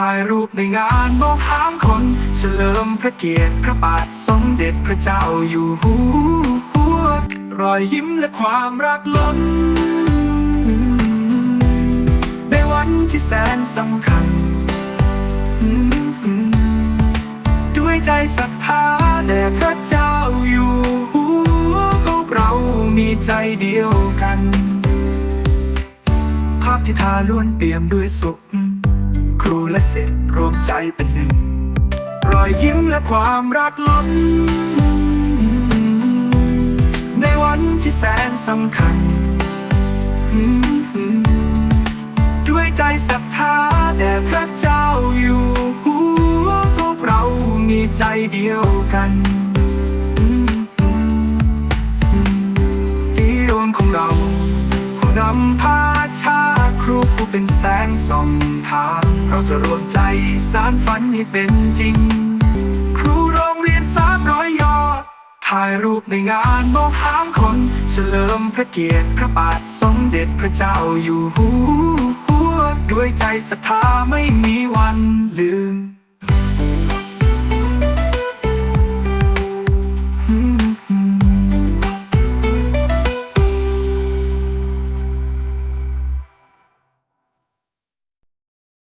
ถ่ายรูปในงานมองหามคน เฉลิมพระเกียรติพระบาทสมเด็จพระเจ้าอยู่หัวรอยยิ้มและความรักล้น ในวันที่แสนสำคัญ ด้วยใจศรัทธาแด่พระเจ้าอยู่หัวพวกเรามีใจเดียวกัน ภาพที่ทาล้วนเปี่ยมด้วยสุข รูและศิษย์รวมใจเป็นหนึ่ง รอยยิ้มและความรักล้น ในวันที่แสนสำคัญ ด้วยใจศรัทธาแด่พระเจ้าอยู่หัวพวกเรามีใจเดียวกันอีดวงของเราผู้นำพาชา ครูผู้เป็นแสงส่องทางเราจะรวมใจสารฝันให้เป็นจริง ครูโรงเรียนสามร้อยยอด ถ่ายรูปในงานมองหามคน เฉลิมพระเกียรติพระบาทสมเด็จพระเจ้าอยู่หัวด้วยใจศรัทธาไม่มีวัน